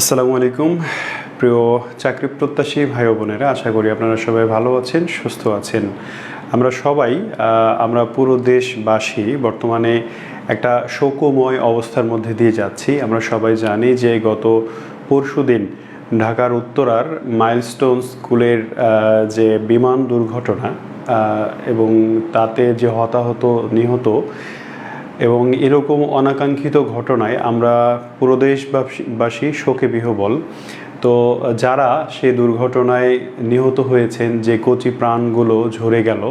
আসসালামু আলাইকুম। প্রিয় চাকরি প্রত্যাশী ভাই বোনেরা, আশা করি আপনারা সবাই ভালো আছেন, সুস্থ আছেন। আমরা সবাই আমরা পুরো দেশবাসী বর্তমানে একটা শোকময় অবস্থার মধ্যে দিয়ে যাচ্ছি। আমরা সবাই জানি যে গত পরশুদিন ঢাকার উত্তরার মাইলস্টোন স্কুলের যে বিমান দুর্ঘটনা এবং তাতে যে হতাহত নিহত এবং এরকম অনাকাঙ্ক্ষিত ঘটনায় আমরা পুরো দেশবাসী শোকে বিহবল। তো যারা সে দুর্ঘটনায় নিহত হয়েছেন, যে কচি প্রাণগুলো ঝরে গেল,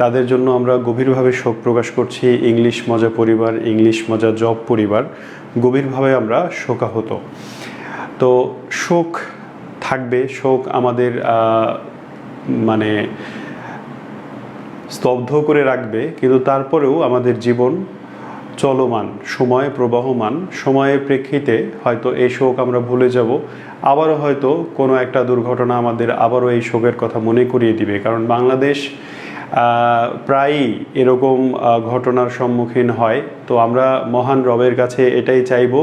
তাদের জন্য আমরা গভীরভাবে শোক প্রকাশ করছি। ইংলিশ মজা পরিবার, ইংলিশ মজা জব পরিবার, গভীরভাবে আমরা শোকাহত। তো শোক থাকবে, শোক আমাদের মানে স্তব্ধ করে রাখবে, কিন্তু তারপরেও আমাদের জীবন চলমান, সময় প্রবাহমান, সময়ের প্রেক্ষিতে হয়তো এই শোক আমরা ভুলে যাব, আবারও হয়তো কোনো একটা দুর্ঘটনা আমাদের আবারও এই শোকের কথা মনে করিয়ে দিবে। কারণ বাংলাদেশ প্রায়ই এরকম ঘটনার সম্মুখীন হয়। তো আমরা মহান রবের কাছে এটাই চাইব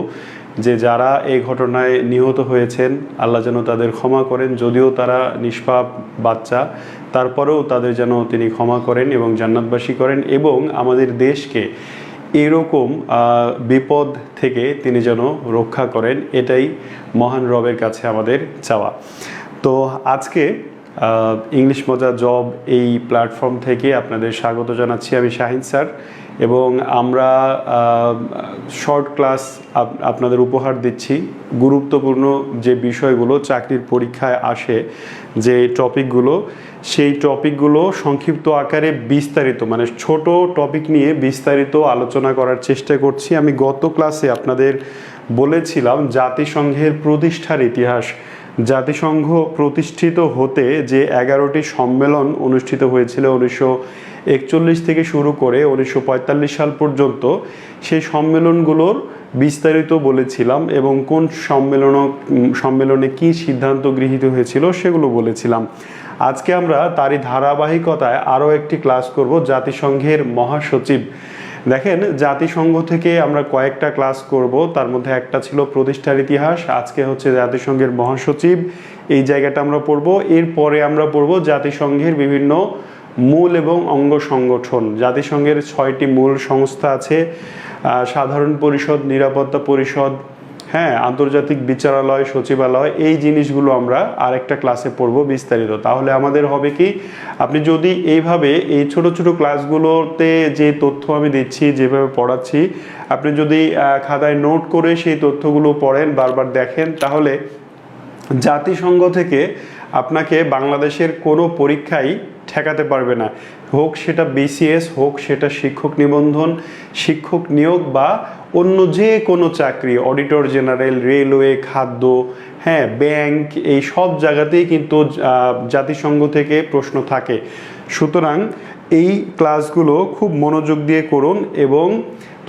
যে যারা এই ঘটনায় নিহত হয়েছেন, আল্লাহ যেন তাদের ক্ষমা করেন, যদিও তারা নিষ্পাপ বাচ্চা, তারপরেও তাদের যেন তিনি ক্ষমা করেন এবং জান্নাতবাসী করেন এবং আমাদের দেশকে এরকম বিপদ থেকে তিনি যেন রক্ষা করেন, এটাই মহান রবের কাছে আমাদের চাওয়া। তো আজকে ইংলিশ মজা জব এই প্ল্যাটফর্ম থেকে আপনাদের স্বাগত জানাচ্ছি আমি শাহিন স্যার এবং আমরা শর্ট ক্লাস আপনাদের উপহার দিচ্ছি। গুরুত্বপূর্ণ যে বিষয়গুলো চাকরির পরীক্ষায় আসে যে টপিকগুলো সেই টপিকগুলো সংক্ষিপ্ত আকারে বিস্তারিত মানে ছোট টপিক নিয়ে বিস্তারিত আলোচনা করার চেষ্টা করছি। আমি গত ক্লাসে আপনাদের বলেছিলাম, জাতিসংঘের প্রতিষ্ঠার ইতিহাস। জাতিসংঘ প্রতিষ্ঠিত হতে যে এগারোটি সম্মেলন অনুষ্ঠিত হয়েছিল উনিশশো একচল্লিশ থেকে শুরু করে উনিশশো পঁয়তাল্লিশ সাল পর্যন্ত, সেই সম্মেলনগুলোর বিস্তারিত বলেছিলাম এবং কোন সম্মেলন সম্মেলনে কি সিদ্ধান্ত গৃহীত হয়েছিল সেগুলো বলেছিলাম। আজকে আমরা তারই ধারাবাহিকতায় আরও একটি ক্লাস করব জাতিসংঘের মহাসচিব। দেখেন, জাতিসংঘ থেকে আমরা কয়েকটা ক্লাস করব, তার মধ্যে একটা ছিল প্রতিষ্ঠার ইতিহাস, আজকে হচ্ছে জাতিসংঘের মহাসচিব। এই জায়গাটা আমরা পড়ব, এরপরে আমরা পড়ব জাতিসংঘের বিভিন্ন মূল এবং অঙ্গ সংগঠন। জাতিসংঘের ছয়টি মূল সংস্থা আছে সাধারণ পরিষদ, নিরাপত্তা পরিষদ হ্যাঁ আন্তর্জাতিক বিচারালয়, সচিবালয়, এই জিনিসগুলো আমরা আরেকটা ক্লাসে পড়ব বিস্তারিত। তাহলে আমাদের হবে কি, আপনি যদি এইভাবে এই ছোট ছোট ক্লাসগুলোতে যে তথ্য আমি দিচ্ছি, যেভাবে পড়াচ্ছি, আপনি যদি খাতায় নোট করে সেই তথ্যগুলো পড়েন, বারবার দেখেন, তাহলে জাতিসংঘ থেকে আপনাকে বাংলাদেশের কোনো পরীক্ষাই ঠেকাতে পারবে না। হোক সেটা বিসিএস হোক সেটা শিক্ষক নিবন্ধন, শিক্ষক নিয়োগ বা অন্য যে কোনো চাকরি অডিটর জেনারেল রেলওয়ে খাদ্য হ্যাঁ ব্যাংক এই সব জায়গাতেই কিন্তু জাতিসংঘ থেকে প্রশ্ন থাকে। সুতরাং এই ক্লাসগুলো খুব মনোযোগ দিয়ে করুন এবং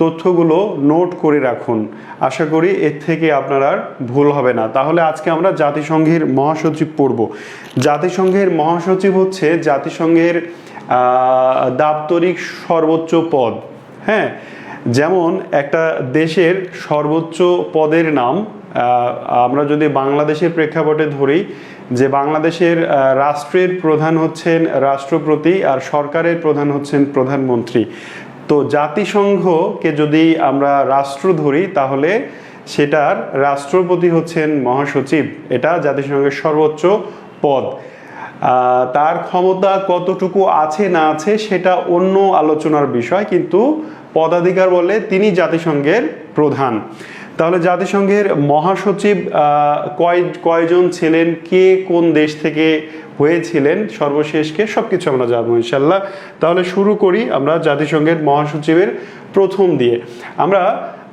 তথ্যগুলো নোট করে রাখুন। আশা করি এর থেকে আপনার আর ভুল হবে না। তাহলে আজকে আমরা জাতিসংঘের মহাসচিব পড়ব। জাতিসংঘের মহাসচিব হচ্ছে জাতিসংঘের দাপ্তরিক সর্বোচ্চ পদ। হ্যাঁ যেমন একটা দেশের সর্বোচ্চ পদের নাম আমরা যদি বাংলাদেশের প্রেক্ষাপটে ধরি যে বাংলাদেশের রাষ্ট্রের প্রধান হচ্ছেন রাষ্ট্রপতি আর সরকারের প্রধান হচ্ছেন প্রধানমন্ত্রী। তো জাতিসংঘকে যদি আমরা রাষ্ট্র ধরি, তাহলে সেটার রাষ্ট্রপতি হচ্ছেন মহাসচিব। এটা জাতিসংঘের সর্বোচ্চ পদ। তার ক্ষমতা কতটুকু আছে না আছে সেটা অন্য আলোচনার বিষয়, কিন্তু পদাধিকার বলে তিনি জাতিসংঘের প্রধান। তাহলে জাতিসংঘের মহাসচিব কয়, কয়জন ছিলেন, কে কোন দেশ থেকে হয়েছিলেন, সর্বশেষকে সব কিছু আমরা জানব ইনশাল্লাহ। তাহলে শুরু করি আমরা জাতিসংঘের মহাসচিবের প্রথম দিয়ে। আমরা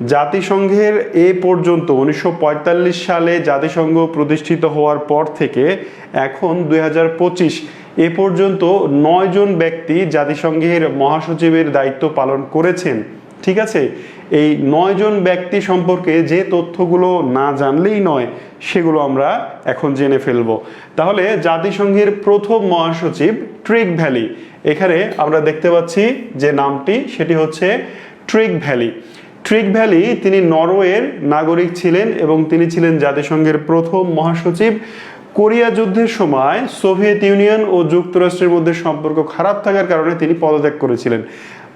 জাতিসংঘের এ পর্যন্ত উনিশশো পঁয়তাল্লিশ সালে জাতিসংঘ প্রতিষ্ঠিত হওয়ার পর থেকে এখন দু হাজার পঁচিশ, এ পর্যন্ত নয় জন ব্যক্তি জাতিসংঘের মহাসচিবের দায়িত্ব পালন করেছেন। ঠিক আছে? এই নয় জন ব্যক্তি সম্পর্কে যে তথ্যগুলো না জানলেই নয়, সেগুলো আমরা এখন জেনে ফেলব। তাহলে জাতিসংঘের প্রথম মহাসচিব ট্রিক ভ্যালি। এখানে আমরা দেখতে পাচ্ছি যে নামটি, সেটি হচ্ছে ট্রিক ভ্যালি। ট্রিক ভ্যালি, তিনি নরওয়ের নাগরিক ছিলেন এবং তিনি ছিলেন জাতিসংঘের প্রথম মহাসচিব। কোরিয়া যুদ্ধের সময় সোভিয়েত ইউনিয়ন ও যুক্তরাষ্ট্রের মধ্যে সম্পর্ক খারাপ থাকার কারণে তিনি পদত্যাগ করেছিলেন।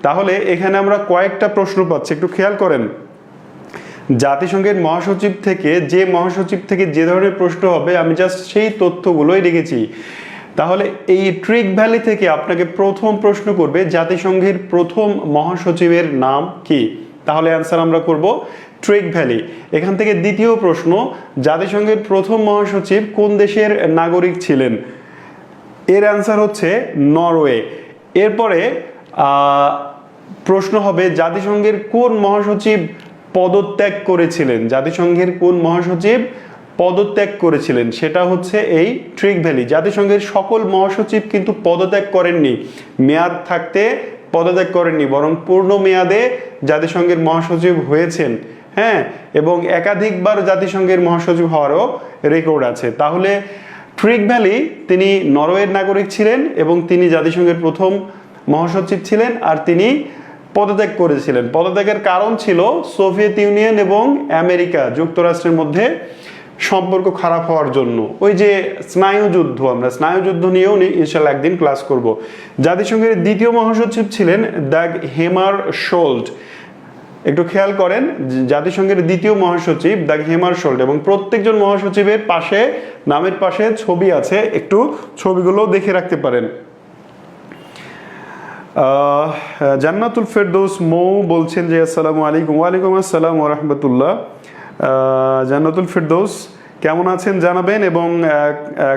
তাহলে এখানে আমরা কয়েকটা প্রশ্ন পাচ্ছি, একটু খেয়াল করেন। জাতিসংঘের মহাসচিব থেকে, যে মহাসচিব থেকে যে ধরনের প্রশ্ন হবে, আমি জাস্ট সেই তথ্যগুলোই রেখেছি তাহলে এই ট্রিক ভ্যালি থেকে আপনাকে প্রথম প্রশ্ন করবে, জাতিসংঘের প্রথম মহাসচিবের নাম কি? তাহলে অ্যান্সার আমরা করব ট্রিক ভ্যালি এখান থেকে দ্বিতীয় প্রশ্ন, জাতিসংঘের প্রথম মহাসচিব কোন দেশের নাগরিক ছিলেন? এর অ্যান্সার হচ্ছে নরওয়ে এরপরে প্রশ্ন হবে, জাতিসংঘের কোন মহাসচিব পদত্যাগ করেছিলেন? জাতিসংঘের কোন মহাসচিব পদত্যাগ করেছিলেন? সেটা হচ্ছে এই ট্রিক ভ্যালি জাতিসংঘের সকল মহাসচিব কিন্তু পদত্যাগ করেননি। মেয়াদ থাকতে পদত্যাগ করেননি, বরং পূর্ণ মেয়াদে জাতিসংঘের মহাসচিব হয়েছেন। হ্যাঁ এবং একাধিকবার জাতিসংঘের মহাসচিব হওয়ারও রেকর্ড আছে। তাহলে ট্রিক ভ্যালি তিনি নরওয়ের নাগরিক ছিলেন এবং তিনি জাতিসংঘের প্রথম মহাসচিব ছিলেন আর তিনি পদত্যাগ করেছিলেন। পদত্যাগের কারণ ছিল সোভিয়েত ইউনিয়ন এবং আমেরিকা, যুক্তরাষ্ট্রের মধ্যে সম্পর্ক খারাপ হওয়ার জন্য। ওই যে স্নায়ুযুদ্ধ, আমরা স্নায়ুযুদ্ধ নিয়েও ইনশাল্লাহ একদিন ক্লাস করব। জাতিসংঘের দ্বিতীয় মহাসচিব ছিলেন দ্যাগ হেমার শোল্ড। একটু খেয়াল করেন, জাতিসংঘের দ্বিতীয় মহাসচিব দ্য হেমার শোল্ড এবং প্রত্যেকজন মহাসচিবের পাশে, নামের পাশে ছবি আছে, একটু ছবিগুলো দেখে রাখতে পারেন। জান্নাতুল ফেরদৌস মৌ বলছেন যে, আসসালামু আলাইকুম। ওয়ালাইকুম আসসালাম ওরহমতুল্লাহ জান্নাতুল ফেরদৌস, কেমন আছেন জানাবেন এবং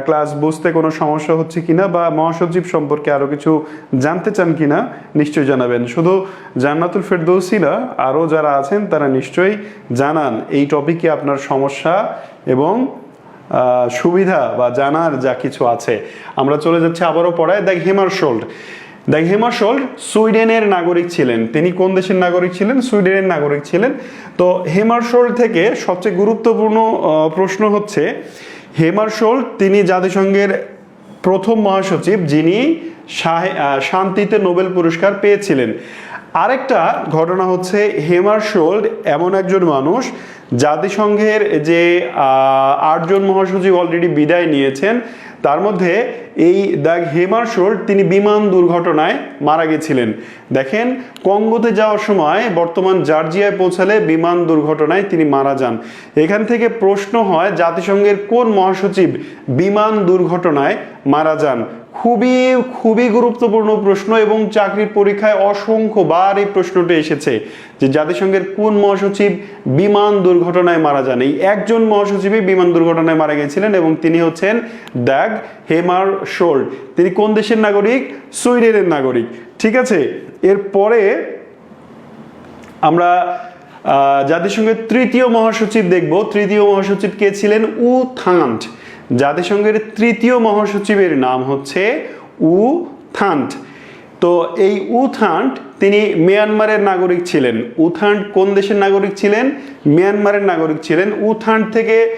ক্লাস বুঝতে কোনো সমস্যা হচ্ছে কিনা বা মহাসচিব সম্পর্কে আরও কিছু জানতে চান কিনা, নিশ্চয়ই জানাবেন। শুধু জান্নাতুল ফেরদৌসই না আরও যারা আছেন তারা নিশ্চয়ই জানান এই টপিকে আপনার সমস্যা এবং সুবিধা বা জানার যা কিছু আছে। আমরা চলে যাচ্ছি আবারও পড়ায়। দ্য হেমারশোল্ড দ্য হেমারশোল্ড সুইডেনের নাগরিক ছিলেন। তিনি কোন দেশের নাগরিক ছিলেন? সুইডেনের নাগরিক ছিলেন। তো হেমারশোল্ড থেকে সবচেয়ে গুরুত্বপূর্ণ প্রশ্ন হচ্ছে হেমারশোল্ড তিনি জাতিসংঘের প্রথম মহাসচিব যিনি শান্তিতে নোবেল পুরস্কার পেয়েছিলেন। আরেকটা ঘটনা হচ্ছে হেমারশোল্ড এমন একজন মানুষ, জাতিসংঘের যে আটজন মহাসচিব অলরেডি বিদায় নিয়েছেন, তার মধ্যে এই দ্য হেমারশোল্ড তিনি বিমান দুর্ঘটনায় মারা গেছিলেন। দেখেন, কঙ্গোতে যাওয়ার সময় বর্তমান জর্জিয়ায় পৌঁছালে বিমান দুর্ঘটনায় তিনি মারা যান। এখান থেকে প্রশ্ন হয় জাতিসংঘের কোন মহাসচিব বিমান দুর্ঘটনায় মারা যান। খুবই খুবই গুরুত্বপূর্ণ প্রশ্ন এবং চাকরির পরীক্ষায় অসংখ্যবার এই প্রশ্নটি এসেছে যে জাতিসংঘের কোন মহাসচিব বিমান দুর্ঘটনায় মারা যান? এই একজন মহাসচিবই বিমান দুর্ঘটনায় মারা গেছিলেন এবং তিনি হচ্ছেন দ্যাগ হেমার শোল্ড। তিনি কোন দেশের নাগরিক? সুইডেনের নাগরিক। ঠিক আছে? এরপরে আমরা জাতিসংঘের তৃতীয় মহাসচিব দেখব। তৃতীয় মহাসচিব কে ছিলেন? উ থান্ট জাতিসংঘের তৃতীয় মহাসচিবের নাম হচ্ছে উ থান্ট। তো এই উথান্ট তিনি মিয়ানমারের নাগরিক ছিলেন। উথান্ট কোন দেশের নাগরিক ছিলেন? মিয়ানমারের নাগরিক ছিলেন। উথান্ট থেকে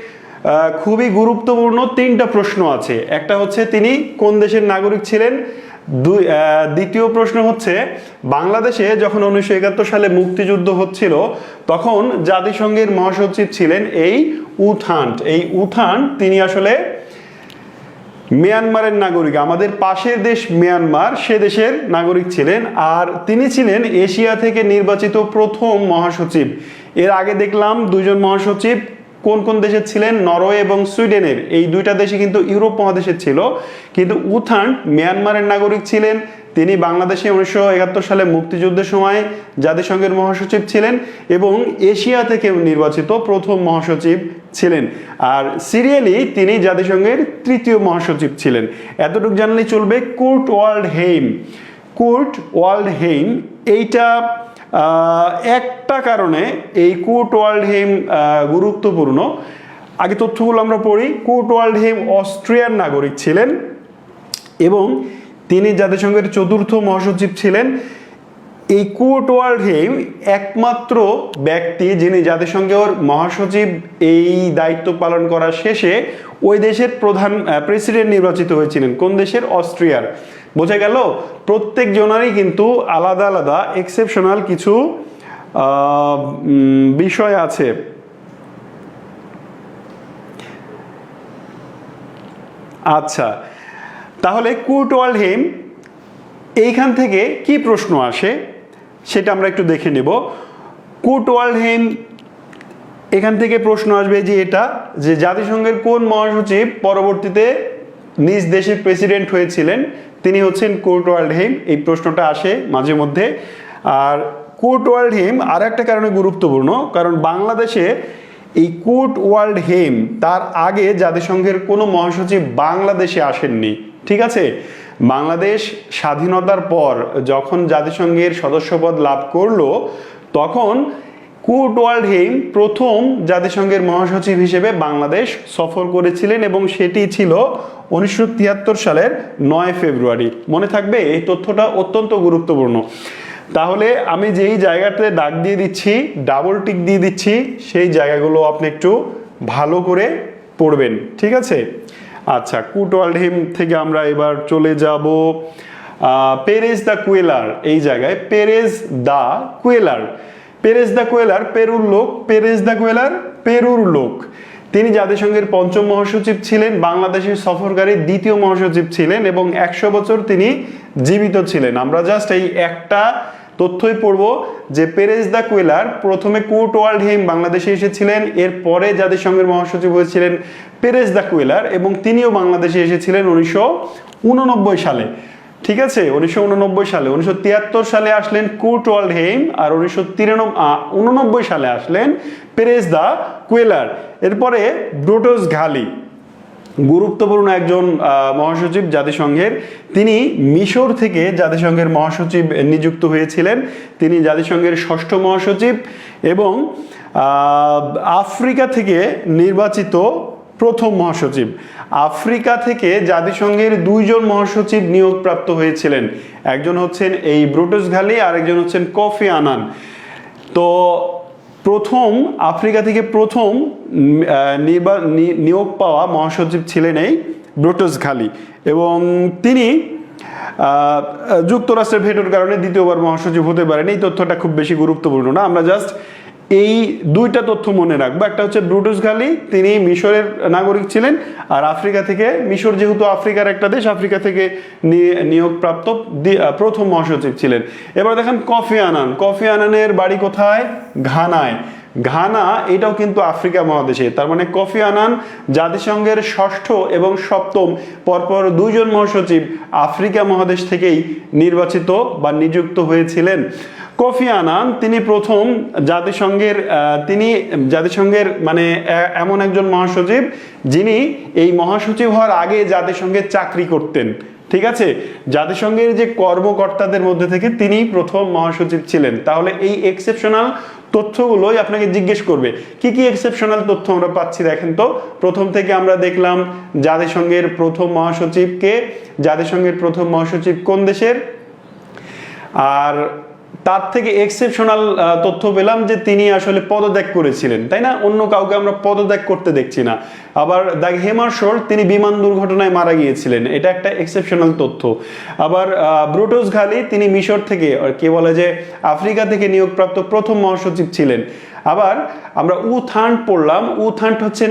খুবই গুরুত্বপূর্ণ তিনটা প্রশ্ন আছে। একটা হচ্ছে তিনি কোন দেশের নাগরিক ছিলেন? দুই দ্বিতীয় প্রশ্ন হচ্ছে, বাংলাদেশে যখন উনিশশো একাত্তর সালে মুক্তিযুদ্ধ হচ্ছিল, তখন জাতিসংঘের মহাসচিব ছিলেন এই উথান্ট। এই উথান্ট তিনি আসলে মিয়ানমারের নাগরিক। আমাদের পাশের দেশ মিয়ানমার, সে দেশের নাগরিক ছিলেন। আর তিনি ছিলেন এশিয়া থেকে নির্বাচিত প্রথম মহাসচিব। এর আগে দেখলাম দুইজন মহাসচিব কোন কোন দেশের ছিলেন? নরওয়ে এবং সুইডেনের। এই দুইটা দেশে কিন্তু ইউরোপ মহাদেশের ছিল। কিন্তু উথান মিয়ানমারের নাগরিক ছিলেন। তিনি বাংলাদেশে উনিশশো একাত্তর সালে মুক্তিযুদ্ধের সময় জাতিসংঘের মহাসচিব ছিলেন এবং এশিয়া থেকে নির্বাচিত প্রথম মহাসচিব ছিলেন। আর সিরিয়ালি তিনি জাতিসংঘের তৃতীয় মহাসচিব ছিলেন। এতটুকু জানলেই চলবে। Kurt Waldheim Kurt Waldheim এইটা একটা কারণে এই কোট ওয়ার্ল্ড হেম গুরুত্বপূর্ণ। আগে তথ্যগুলো আমরা পড়ি। কোট ওয়ার্ল্ড হেম অস্ট্রিয়ার নাগরিক ছিলেন এবং তিনি জাতিসংঘের চতুর্থ মহাসচিব ছিলেন এই কুর্ট ওয়ার্ল্ড হেইম একমাত্র ব্যক্তি যিনি জাতিসংঘের মহাসচিব এই দায়িত্ব পালন করা শেষে ওই দেশের প্রধান প্রেসিডেন্ট নির্বাচিত হয়েছিলেন। কোন দেশের? অস্ট্রিয়ার। বোঝা গেল প্রত্যেক জনারই কিন্তু আলাদা আলাদা এক্সেপশনাল কিছু বিষয় আছে। আচ্ছা তাহলে কুট ওয়ালহেম এইখান থেকে কি প্রশ্ন আসে? সেটা আমরা একটু দেখে নেব। কুট ওয়ালহেম এখান থেকে প্রশ্ন আসবে যে এটা, যে জাতিসংঘের কোন মহাসচিব পরবর্তীতে নিজ দেশের প্রেসিডেন্ট হয়েছিলেন, তিনি হচ্ছেন কোর্ট ওয়ার্ল্ডহেম এই প্রশ্নটা আসে মাঝে মধ্যে। আর কোর্ট ওয়ার্ল্ডহেম আর একটা কারণে গুরুত্বপূর্ণ, কারণ বাংলাদেশে এই কোর্ট ওয়ার্ল্ড হেম তার আগে জাতিসংঘের কোনো মহাসচিব বাংলাদেশে আসেননি, ঠিক আছে? বাংলাদেশ স্বাধীনতার পর যখন জাতিসংঘের সদস্যপদ লাভ করল, তখন কুট ওয়ার্ল্ড হেইম প্রথম জাতিসংঘের মহাসচিব হিসেবে বাংলাদেশ সফর করেছিলেন এবং সেটি ছিল উনিশশো তিয়াত্তর সালের নয় ফেব্রুয়ারি। মনে থাকবে এই তথ্যটা অত্যন্ত গুরুত্বপূর্ণ। তাহলে আমি যেই জায়গাতে দাগ দিয়ে দিচ্ছি ডাবল টিক দিয়ে দিচ্ছি, সেই জায়গাগুলো আপনি একটু ভালো করে পড়বেন, ঠিক আছে? আচ্ছা কুট ওয়ার্ল্ড হেম থেকে আমরা এবার চলে যাব পেরেজ দ্য কুয়েলার, এই জায়গায় Perez de Cuellar. Perez de Cuellar, পেরুর লোক, পেরেজ দ্য কুয়েলার, পেরুর লোক। তিনি জাতিসংঘের পঞ্চম মহাসচিব ছিলেন, বাংলাদেশের সফরকারী দ্বিতীয় মহাসচিব ছিলেন এবং একশো বছর তিনি জীবিত ছিলেন। আমরা জাস্ট এই একটা তথ্যই পড়ব যে পেরেজ দ্য কুয়েলার প্রথমে কুট ওয়ার্ল্ড হেম বাংলাদেশে এসেছিলেন, এরপরে জাতিসংঘের মহাসচিব হয়েছিলেন পেরেজ দ্য কুয়েলার এবং তিনিও বাংলাদেশে এসেছিলেন উনিশশো উননব্বই সালে। ঠিক আছে? উনিশশো উননব্বই সালে। উনিশশো তিয়াত্তর সালে আসলেন কুট ওয়ার্ল্ড হেইম আর উনিশশো উননব্বই সালে আসলেন পেরেজ দা কুয়েলার এরপরে ব্রোটোস ঘালি। গুরুত্বপূর্ণ একজন মহাসচিব জাতিসংঘের। তিনি মিশর থেকে জাতিসংঘের মহাসচিব নিযুক্ত হয়েছিলেন। তিনি জাতিসংঘের ষষ্ঠ মহাসচিব এবং আফ্রিকা থেকে নির্বাচিত প্রথম মহাসচিব। আফ্রিকা থেকে জাতিসংঘের দুইজন মহাসচিব নিয়োগপ্রাপ্ত হয়েছিলেন। একজন হচ্ছেন এই ব্রুটস ঘালি আর একজন হচ্ছেন কফি আনান। তো প্রথম, আফ্রিকা থেকে প্রথম নিয়োগ পাওয়া মহাসচিব ছিলেন এই ব্রোটস খালি এবং তিনি যুক্তরাষ্ট্রের ভেটোর কারণে দ্বিতীয়বার মহাসচিব হতে পারেন। এই তথ্যটা খুব বেশি গুরুত্বপূর্ণ না। আমরা জাস্ট এই দুইটা তথ্য মনে রাখব। একটা হচ্ছে ব্রুটুস গালি তিনি মিশরের নাগরিক ছিলেন, আর আফ্রিকা থেকে, মিশর যেহেতু আফ্রিকার একটা দেশ, আফ্রিকা থেকে নিয়োগপ্রাপ্ত প্রথম মহাসচিব ছিলেন। এবার দেখেন কফি আনান। কফি আনানের বাড়ি কোথায়? ঘানায়। ঘানা, এটাও কিন্তু আফ্রিকা মহাদেশে। তার মানে কফি আনান জাতিসংঘের ষষ্ঠ এবং সপ্তম, পরপর দুইজন মহাসচিব আফ্রিকা মহাদেশ থেকেই নির্বাচিত বা নিযুক্ত হয়েছিলেন। কফি আনান, তিনি প্রথম জাতিসংঘের তিনি জাতিসংঘের মানে এমন একজন মহাসচিব যিনি এই মহাসচিব হওয়ার আগে জাতিসংঘে চাকরি করতেন। ঠিক আছে? জাতিসংঘের যে কর্মকর্তাদের মধ্যে থেকে তিনি প্রথম মহাসচিব ছিলেন। তাহলে এই এক্সেপশনাল তথ্যগুলোই আপনাকে জিজ্ঞেস করবে। কি কি এক্সেপশনাল তথ্য আমরা পাচ্ছি দেখেন তো? প্রথম থেকে আমরা দেখলাম জাতিসংঘের প্রথম মহাসচিবকে। জাতিসংঘের প্রথম মহাসচিব কোন দেশের? আর তার থেকে এক্সেপশনাল তথ্য পেলাম যে তিনি আসলে পদত্যাগ করেছিলেন, তাই না? অন্য কাউকে আমরা পদত্যাগ করতে দেখছি না। আবার দ্য হেমার তিনি বিমান দুর্ঘটনায় মারা গিয়েছিলেন, এটা একটা এক্সেপশনাল তথ্য। আবার ব্রুটোস ঘালি, তিনি মিশর থেকে কে বলে যে আফ্রিকা থেকে নিয়োগপ্রাপ্ত প্রথম মহাসচিব ছিলেন। আবার আমরা উথান্ট পড়লাম উথান্ট হচ্ছেন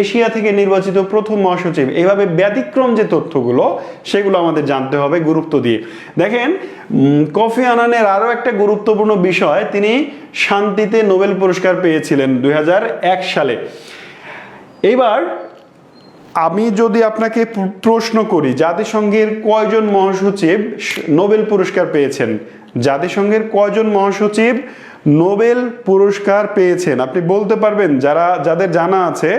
এশিয়া থেকে নির্বাচিত প্রথম মহাসচিব। এইভাবে ব্যতিক্রম যে তথ্যগুলো, সেগুলো আমাদের জানতে হবে গুরুত্ব দিয়ে। দেখেন কফি আনানের আরও একটা গুরুত্বপূর্ণ বিষয়, তিনি শান্তিতে নোবেল পুরস্কার পেয়েছিলেন দু হাজার এক সালে। এবার আমি যদি আপনাকে প্রশ্ন করি, জাতিসংঘের কয়জন মহাসচিব নোবেল পুরস্কার পেয়েছেন? জাতিসংঘের কয়জন মহাসচিব নোবেল পুরস্কার পেয়েছেন? আপনি বলতে পারবেন, যারা, যাদের জানা আছে,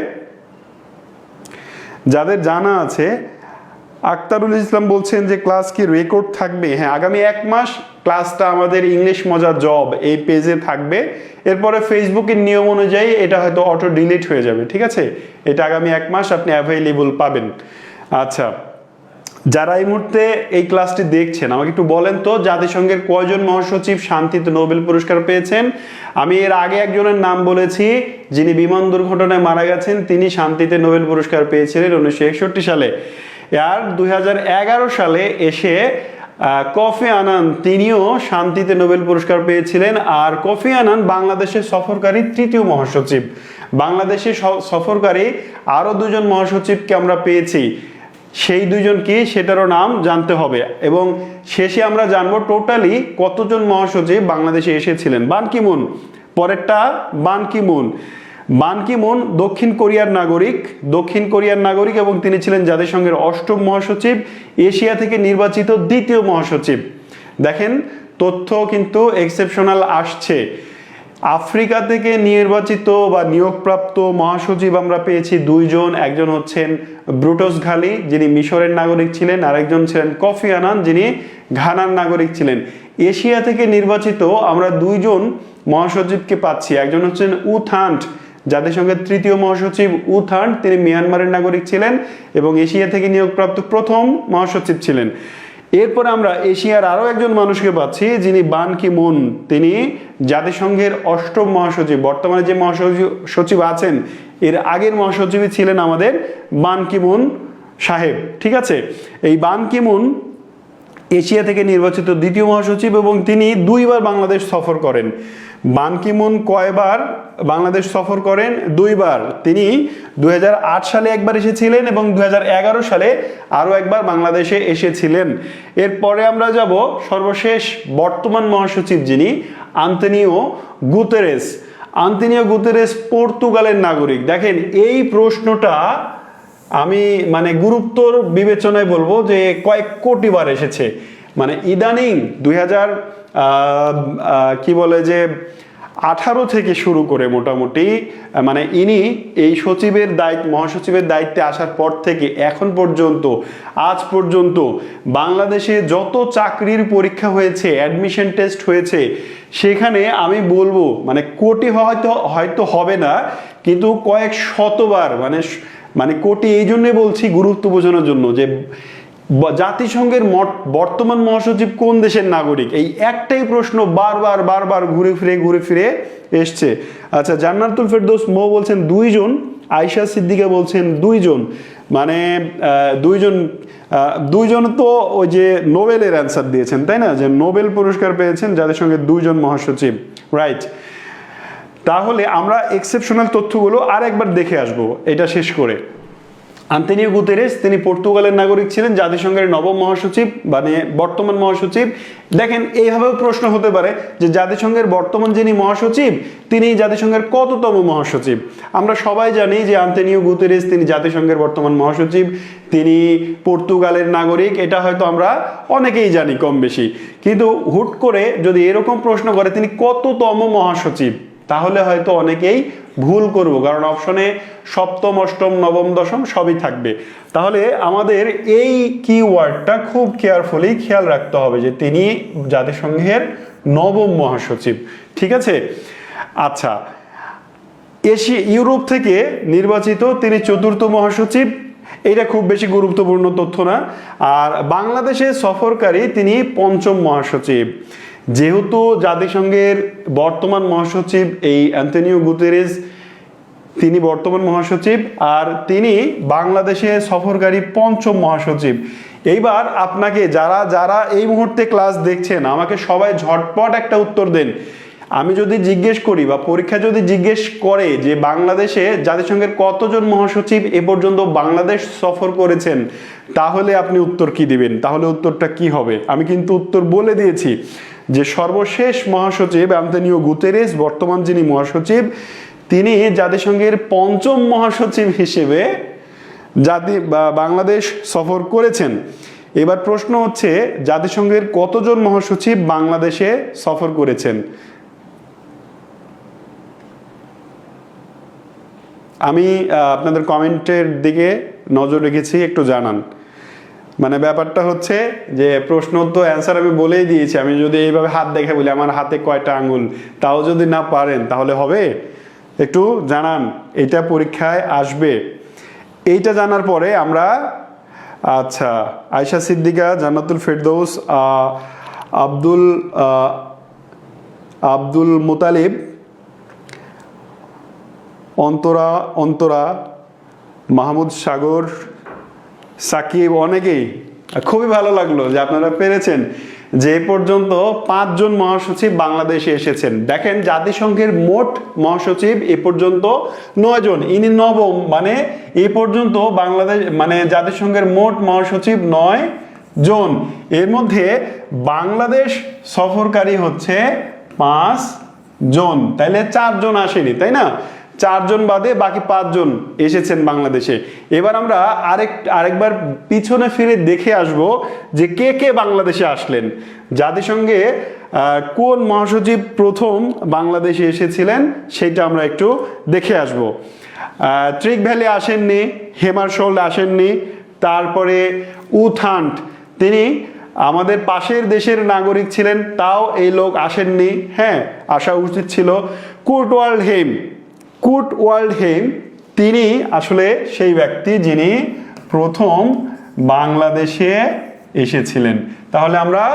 যাদের জানা আছে আক্তারুল ইসলাম বলছেন যে ক্লাস কি রেকর্ড থাকবে? হ্যাঁ আগামী এক মাস ক্লাসটা আমাদের ইংলিশ মজা জব এই পেজে থাকবে। এরপরে ফেসবুকের নিয়ম অনুযায়ী এটা হয়তো অটো ডিলিট হয়ে যাবে, ঠিক আছে? এটা আগামী এক মাস আপনি অ্যাভেলেবল পাবেন। আচ্ছা যারা এই মুহূর্তে এই ক্লাসটি দেখছেন, আমাকে একটু বলেন তো, জাতিসংঘের কয়জন মহাসচিব শান্তিতে নোবেল পুরস্কার পেয়েছেন? আমি এর আগে একজনের নাম বলেছি, যিনি বিমান দুর্ঘটনায় মারা গেছেন, তিনি শান্তিতে নোবেল পুরস্কার পেয়েছিলেন উনিশশো একষট্টি সালে। আর দুই হাজার এগারো সালে এসে কফি আনান তিনিও শান্তিতে নোবেল পুরস্কার পেয়েছিলেন। আর কফি আনান বাংলাদেশের সফরকারী তৃতীয় মহাসচিব। বাংলাদেশে সফরকারী আরও দুজন মহাসচিবকে আমরা পেয়েছি। সেই দুজন কি, সেটারও নাম জানতে হবে। এবং শেষে আমরা জানব টোটালি কতজন মহাসচিব বাংলাদেশে এসেছিলেন। বান কি মুন পরেরটা বান কি বান কি মুন দক্ষিণ কোরিয়ার নাগরিক, দক্ষিণ কোরিয়ার নাগরিক এবং তিনি ছিলেন জাতিসংঘের অষ্টম মহাসচিব, এশিয়া থেকে নির্বাচিত দ্বিতীয় মহাসচিব। দেখেন, তথ্য কিন্তু এক্সেপশনাল আসছে। আফ্রিকা থেকে নির্বাচিত বা নিয়োগপ্রাপ্ত মহাসচিব আমরা পেয়েছি দুইজন, একজন হচ্ছেন ব্রুটস ঘালি, যিনি মিশরের নাগরিক ছিলেন, আরেকজন ছিলেন কফি আনান, যিনি ঘানার নাগরিক ছিলেন। এশিয়া থেকে নির্বাচিত আমরা দুইজন মহাসচিবকে পাচ্ছি, একজন হচ্ছেন উথান্ট জাতিসংঘের তৃতীয় মহাসচিব উথান্ট তিনি মিয়ানমারের নাগরিক ছিলেন এবং এশিয়া থেকে নিয়োগপ্রাপ্ত প্রথম মহাসচিব ছিলেন। এরপর আমরা এশিয়ার আরও একজন মানুষকে পাচ্ছি, যিনি বান কি মুন তিনি জাতিসংঘের অষ্টম মহাসচিব। বর্তমানে যে মহাসচিব সচিব আছেন, এর আগের মহাসচিবই ছিলেন আমাদের বান কি মুন সাহেব। ঠিক আছে? এই বান কি মুন এশিয়া থেকে নির্বাচিত দ্বিতীয় মহাসচিব এবং তিনি দুইবার বাংলাদেশ সফর করেন। বান কি মুন কয়বার বাংলাদেশ সফর করেন? দুইবার। তিনি দুই হাজার আট সালে একবার এসেছিলেন এবং দু হাজার এগারো সালে আরও একবার বাংলাদেশে এসেছিলেন। এরপরে আমরা যাব সর্বশেষ বর্তমান মহাসচিব যিনি, আন্তনিও গুতেরেস। আন্তনিও গুতেরেস পর্তুগালের নাগরিক। দেখেন, এই প্রশ্নটা আমি মানে গুরুত্বর বিবেচনায় বলব যে কয়েক কোটি বার এসেছে। মানে ইদানিং দুই হাজার কি বলে যে আঠারো থেকে শুরু করে মোটামুটি মানে ইনি এই সচিবের দায়িত্ব, মহাসচিবের দায়িত্বে আসার পর থেকে এখন পর্যন্ত, আজ পর্যন্ত বাংলাদেশে যত চাকরির পরীক্ষা হয়েছে অ্যাডমিশন টেস্ট হয়েছে, সেখানে আমি বলব মানে কোটি হয়তো হয়তো হবে না, কিন্তু কয়েক শতবার মানে মানে কোটি এই জন্যে বলছি গুরুত্ব বোঝানোর জন্য যে জাতিসংঘের বর্তমান মহাসচিব কোন দেশের নাগরিক? এই একটাই প্রশ্ন বারবার বারবার ঘুরে ফিরে ঘুরে ফিরে এসছে। আচ্ছা জান্নাতুল ফেরদৌস মো বলছেন দুইজন, আয়শা সিদ্দিকা বলছেন দুইজন। মানে দুইজন দুইজন তো ওই যে নোবেলের অ্যান্সার দিয়েছেন, তাই না? যে নোবেল পুরস্কার পেয়েছেন জাতিসংঘের দুইজন মহাসচিব। রাইট তাহলে আমরা এক্সেপশনাল তথ্যগুলো আর একবার দেখে আসব, এটা শেষ করে। আন্তনিও গুতেরেস, তিনি পর্তুগালের নাগরিক ছিলেন, জাতিসংঘের নবম মহাসচিব মানে বর্তমান মহাসচিব। দেখেন, এইভাবেও প্রশ্ন হতে পারে যে জাতিসংঘের বর্তমান যিনি মহাসচিব, তিনি জাতিসংঘের কততম মহাসচিব? আমরা সবাই জানি যে আন্তনিও গুতেরেস, তিনি জাতিসংঘের বর্তমান মহাসচিব, তিনি পর্তুগালের নাগরিক, এটা হয়তো আমরা অনেকেই জানি কম বেশি কিন্তু হুট করে যদি এরকম প্রশ্ন করে, তিনি কততম মহাসচিব? তাহলে হয়তো অনেকেই ভুল করব, কারণ অপশনে সপ্তম, অষ্টম, নবম, দশম সবই থাকবে। তাহলে আমাদের এই কিওয়ার্ডটা খুব কেয়ারফুলি খেয়াল রাখতে হবে যে তিনি জাতিসংঘের নবম মহাসচিব। ঠিক আছে? আচ্ছা এশিয়া ইউরোপ থেকে নির্বাচিত তিনি চতুর্থ মহাসচিব। এটা খুব বেশি গুরুত্বপূর্ণ তথ্য না। আর বাংলাদেশে সফরকারী তিনি পঞ্চম মহাসচিব। যেহেতু জাতিসংঘের বর্তমান মহাসচিব এই অ্যান্থনিও গুতেরেস তিনি বর্তমান মহাসচিব আর তিনি বাংলাদেশে সফরকারী পঞ্চম মহাসচিব। এইবার আপনাকে যারা যারা এই মুহূর্তে ক্লাস দেখছেন, আমাকে সবাই ঝটপট একটা উত্তর দেন। আমি যদি জিজ্ঞেস করি বা পরীক্ষা যদি জিজ্ঞেস করে যে বাংলাদেশে জাতিসংঘের কতজন মহাসচিব এ পর্যন্ত বাংলাদেশ সফর করেছেন, তাহলে আপনি উত্তর কি দিবেন? তাহলে উত্তরটা কি হবে? আমি কিন্তু উত্তর বলে দিয়েছি। যে সর্বশেষ মহাসচিব অ্যান্তনিও গুতেরেস, বর্তমান যিনি মহাসচিব, তিনি জাতিসংঘের পঞ্চম মহাসচিব হিসেবে জাতি বাংলাদেশ সফর করেছেন। এবার প্রশ্ন হচ্ছে, জাতিসংঘের কতজন মহাসচিব বাংলাদেশে সফর করেছেন? আমি আপনাদের কমেন্টের দিকে নজর রেখেছি, একটু জানান। মানে ব্যাপারটা হচ্ছে যে প্রশ্ন তো অ্যান্সার আমি বলেই দিয়েছি, আমি যদি এইভাবে হাত দেখে বলি, আমার হাতে কয়টা আঙুল, তাও যদি না পারেন তাহলে হবে? একটু জানান, এটা পরীক্ষায় আসবে। এইটা জানার পরে আমরা আচ্ছা আয়শা সিদ্দিকা, জান্নাতুল ফেরদৌস আব্দুল আব্দুল মুতালিব, অন্তরা অন্তরা, মাহমুদ সাগর সাকিব অনেকেই, খুবই ভালো লাগল যে আপনারা পেরেছেন যে পর্যন্ত পাঁচজন মহাসচিব বাংলাদেশে এসেছেন। দেখেন, জাতিসংঘের মোট মহাসচিব এ পর্যন্ত নয় জন, ইনি নবম মানে এ পর্যন্ত বাংলাদেশ মানে জাতিসংঘের মোট মহাসচিব নয় জন। এর মধ্যে বাংলাদেশ সফরকারী হচ্ছে পাঁচ জন, তাইলে চারজন আসেনি, তাই না? চারজন বাদে বাকি পাঁচজন এসেছেন বাংলাদেশে। এবার আমরা আরেক, আরেকবার পিছনে ফিরে দেখে আসব যে কে কে বাংলাদেশে আসলেন। জাতিসংঘে কোন মহাসচিব প্রথম বাংলাদেশে এসেছিলেন সেটা আমরা একটু দেখে আসব। ট্রিক ভ্যালি আসেননি হেমারশোল আসেননি, তারপরে উথান্ট তিনি আমাদের পাশের দেশের নাগরিক ছিলেন, তাও এই লোক আসেননি। হ্যাঁ আসা উচিত ছিল Kurt Waldheim Kurt Waldheim, তিনি আসলে সেই ব্যক্তি যিনি প্রথম বাংলাদেশে এসেছিলেন। তাহলে আমরা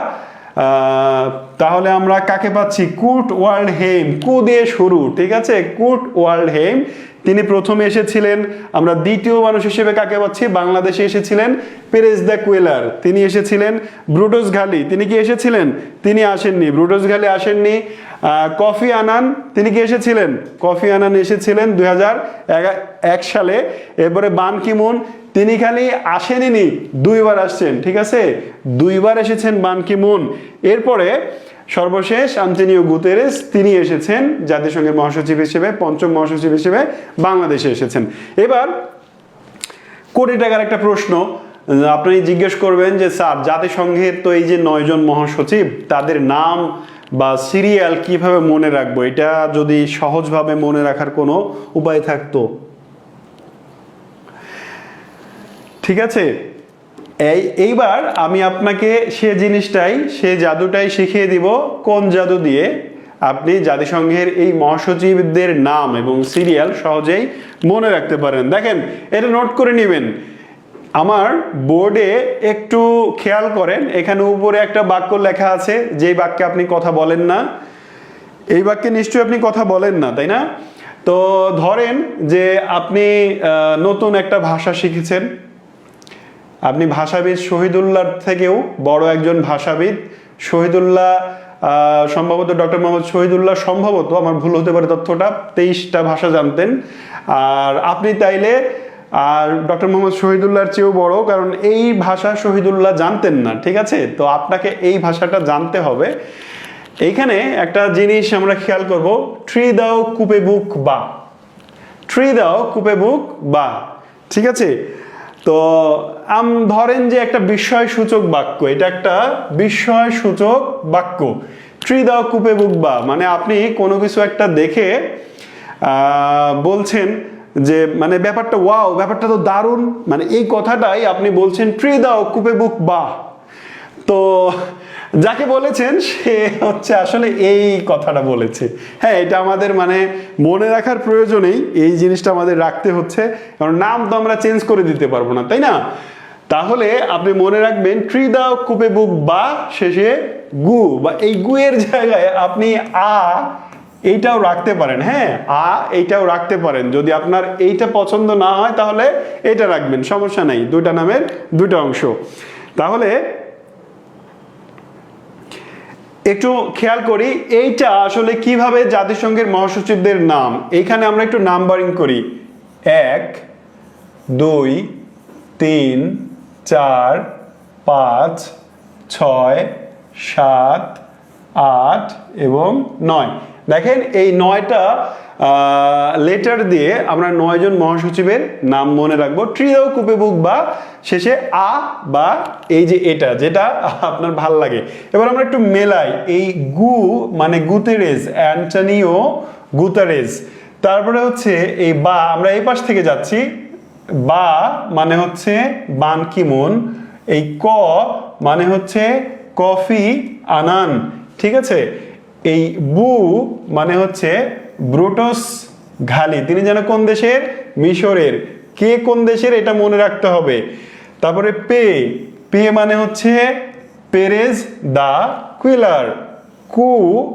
তাহলে আমরা কাকে পাচ্ছি? কুট ওয়ার্ল্ড হেম, কু দিয়ে শুরু, ঠিক আছে? কুট ওয়ার্ল্ড হেম তিনি প্রথমে এসেছিলেন, আমরা দ্বিতীয় মানুষ হিসেবে কাকে পাচ্ছি? বাংলাদেশে এসেছিলেন পেরেজ দ্য কুয়েলার। তিনি এসেছিলেন ব্রুটোস ঘালি। তিনি কি এসেছিলেন? তিনি আসেননি। ব্রুটোস ঘালি আসেননি। কফি আনান, তিনি কি এসেছিলেন? কফি আনান এসেছিলেন দুই এক সালে। এরপরে বান কিমুন, তিনি খালি আসেনি দুইবার আসছেন, ঠিক আছে? দুইবার এসেছেন বান কিমুন। এরপরে সর্বশেষ আন্তনিও গুতেরেস, তিনি এসেছেন জাতিসংঘের মহাসচিব হিসেবে, পঞ্চম মহাসচিব হিসেবে বাংলাদেশে এসেছেন। এবার কোটি টাকার একটা প্রশ্ন আপনি জিজ্ঞেস করবেন যে, স্যার, জাতিসংঘের তো এই যে নয়জন মহাসচিব, তাদের নাম বা সিরিয়াল কীভাবে মনে রাখব? এটা যদি সহজভাবে মনে রাখার কোনো উপায় থাকতো? ঠিক আছে? এই, এইবার আমি আপনাকে সে জিনিসটাই, সে জাদুটাই শিখিয়ে দিব কোন জাদু দিয়ে। আপনি জাতিসংঘের এই মহাসচিবদের নাম এবং সিরিয়াল সহজেই মনে রাখতে পারেন। দেখেন, এটা নোট করে নেবেন। আমার বোর্ডে একটু খেয়াল করেন, এখানে উপরে একটা বাক্য লেখা আছে, যেই বাক্যে আপনি কথা বলেন না। এই বাক্যে নিশ্চয়ই আপনি কথা বলেন না, তাই না? তো ধরেন যে আপনি নতুন একটা ভাষা শিখেছেন। আপনি ভাষাবিদ শহীদুল্লাহ থেকেও বড় একজন ভাষাবিদ। শহীদুল্লাহ সম্ভবত ডক্টর মোহাম্মদ শহীদুল্লাহ সম্ভবত, আমার ভুল হতে পারে তথ্যটা, তেইশটা ভাষা জানতেন। আর আপনি তাইলে, আর ডক্টর মোহাম্মদ শহীদুল্লাহর চেয়েও বড়, কারণ এই ভাষা শহীদুল্লাহ জানতেন না, ঠিক আছে? তো আপনাকে এই ভাষাটা জানতে হবে। এইখানে একটা জিনিস আমরা খেয়াল করব ট্রি দাও কুপে বুক বা। ট্রি দাও কুপে বুক বা। ঠিক আছে? তো, আম, ধরেন যে একটা বিস্ময় সূচক বাক্য, এটা একটা বিস্ময় সূচক বাক্য। ট্রি দাও কুপে বুকবা মানে আপনি কোনো কিছু একটা দেখে বলছেন যে মানে ব্যাপারটা ওয়াও, ব্যাপারটা তো দারুণ মানে এই কথাটাই আপনি বলছেন ট্রি দাও কুপে বুক বা তো যাকে বলেছেন, সে হচ্ছে আসলে এই কথাটা বলেছে। হ্যাঁ এটা আমাদের মানে মনে রাখার প্রয়োজনেই এই জিনিসটা আমাদের রাখতে হচ্ছে, কারণ নাম তো আমরা চেঞ্জ করে দিতে পারব না, তাই না? তাহলে আপনি মনে রাখবেন ট্রি দাও কুপে বুক বা শেষে গু, বা এই গুয়ের জায়গায় আপনি আ, এইটাও রাখতে পারেন। হ্যাঁ আ, এইটাও রাখতে পারেন। যদি আপনার এইটা পছন্দ না হয়, তাহলে এটা রাখবেন, সমস্যা নাই। দুইটা নামের দুইটা অংশ। তাহলে একটু খেয়াল করি, এইটা আসলে কীভাবে জাতিসংঘের মহাসচিবদের নাম? এইখানে আমরা একটু নাম্বারিং করি। এক, দুই, তিন, চার, পাঁচ, ছয়, সাত, আট এবং নয়। দেখেন এই নয়টা লেটার দিয়ে আমরা নয়জন মহাসচিবের নাম মনে রাখব। ট্রিও কুপে বুক বা শেষে আ বা এই যে এটা, যেটা আপনার ভালো লাগে। এবার আমরা একটু মেলাই। এই গু মানে গুতেরেজ, অ্যান্টনিও গুতারেজ। তারপরে হচ্ছে এই বা, আমরা এই পাশ থেকে যাচ্ছি। বা মানে হচ্ছে বান কিমুন এই ক মানে হচ্ছে কফি আনান। ঠিক আছে? এই বু মানে হচ্ছে ব্রুটস ঘালি। তিনি যেন কোন দেশের? মিশরের। কে কোন দেশের এটা মনে রাখতে হবে। তারপরে পে। পে মানে হচ্ছে পেরেজ দা কুইলার। কু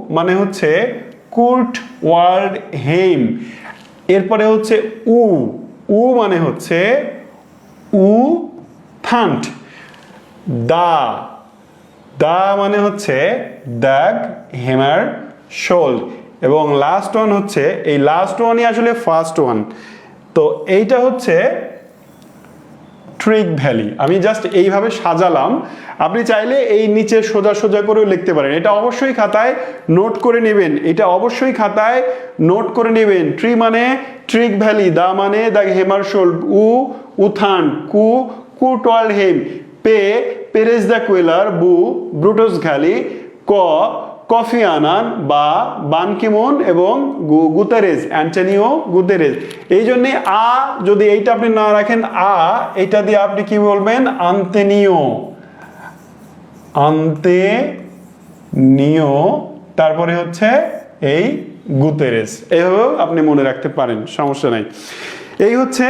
মানে হচ্ছে কুর্ট ওয়ার্ল্ড হেম এরপরে হচ্ছে উ। উ মানে হচ্ছে উ থান্ট। দা দা মানে হচ্ছে দ্যাগ হেমার শোল্ড এবং লাস্ট ওয়ান হচ্ছে, এই লাস্ট ওয়ানই আসলে ফার্স্ট ওয়ান তো এইটা হচ্ছে ট্রিক ভ্যালি আমি জাস্ট এইভাবে সাজালাম। আপনি চাইলে এই নিচে সোজা সোজা করেও লিখতে পারেন। এটা অবশ্যই খাতায় নোট করে নেবেন। এটা অবশ্যই খাতায় নোট করে নেবেন। ট্রি মানে ট্রিক ভ্যালি দা মানে দ্য হেমারশোল উ, উথান, কু কু, টল, হেম। পে পেরেস দ্য কুয়েলার বু ব্রুটস ঘ্যালি ক, কফি আনান বা বানকিমন এবং গুতেরেজ, অ্যান্টনিও গুতেরেজ। এই জন্যে আ যদি এইটা আপনি না রাখেন, আ এটা দিয়ে আপনি কি বলবেন? আন্তেনিও। আন্তে নিও তারপরে হচ্ছে এই গুতেরেস এভাবেও আপনি মনে রাখতে পারেন, সমস্যা নাই। এই হচ্ছে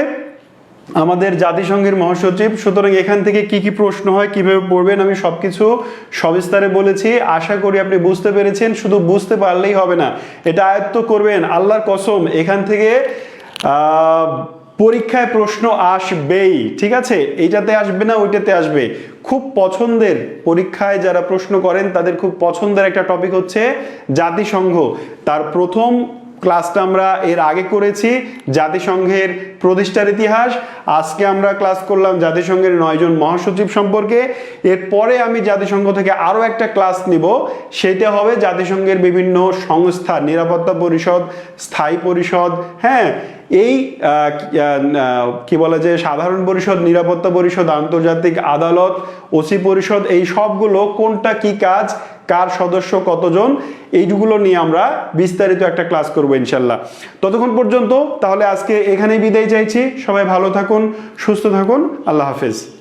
আমাদের জাতিসংঘের মহাসচিব, সুতরাং এখান থেকে কি কি প্রশ্ন হয়, কীভাবে পড়বেন, আমি সবকিছু সবিস্তারে বলেছি। আশা করি আপনি বুঝতে পেরেছেন, শুধু বুঝতে পারলেই হবে না। এটা আয়ত্ত করবেন, আল্লাহর কসম, এখান থেকে পরীক্ষায় প্রশ্ন আসবেই, ঠিক আছে? এইটাতে আসবে না, ওইটাতে আসবে। খুব পছন্দের পরীক্ষায় যারা প্রশ্ন করেন, তাদের খুব পছন্দের একটা টপিক হচ্ছে জাতিসংঘ। তার প্রথম ক্লাসটা আমরা এর আগে করেছি, জাতিসংঘের প্রতিষ্ঠার ইতিহাস। আজকে আমরা ক্লাস করলাম জাতিসংঘের নয়জন মহাসচিব সম্পর্কে। এরপরে আমি জাতিসংঘ থেকে আরও একটা ক্লাস নিব। সেটা হবে জাতিসংঘের বিভিন্ন সংস্থা, নিরাপত্তা পরিষদ, স্থায়ী পরিষদ হ্যাঁ? এই কি- কি বলে যে সাধারণ পরিষদ, নিরাপত্তা পরিষদ, আন্তর্জাতিক আদালত, ওসি পরিষদ, এই সবগুলো কোনটা কি কাজ কার সদস্য কতজন এইগুলো নিয়ে আমরা বিস্তারিত একটা ক্লাস করব ইনশাল্লাহ। ততক্ষণ পর্যন্ত তাহলে আজকে এখানেই বিদায় চাইছি। সবাই ভালো থাকুন, সুস্থ থাকুন। আল্লাহ হাফেজ।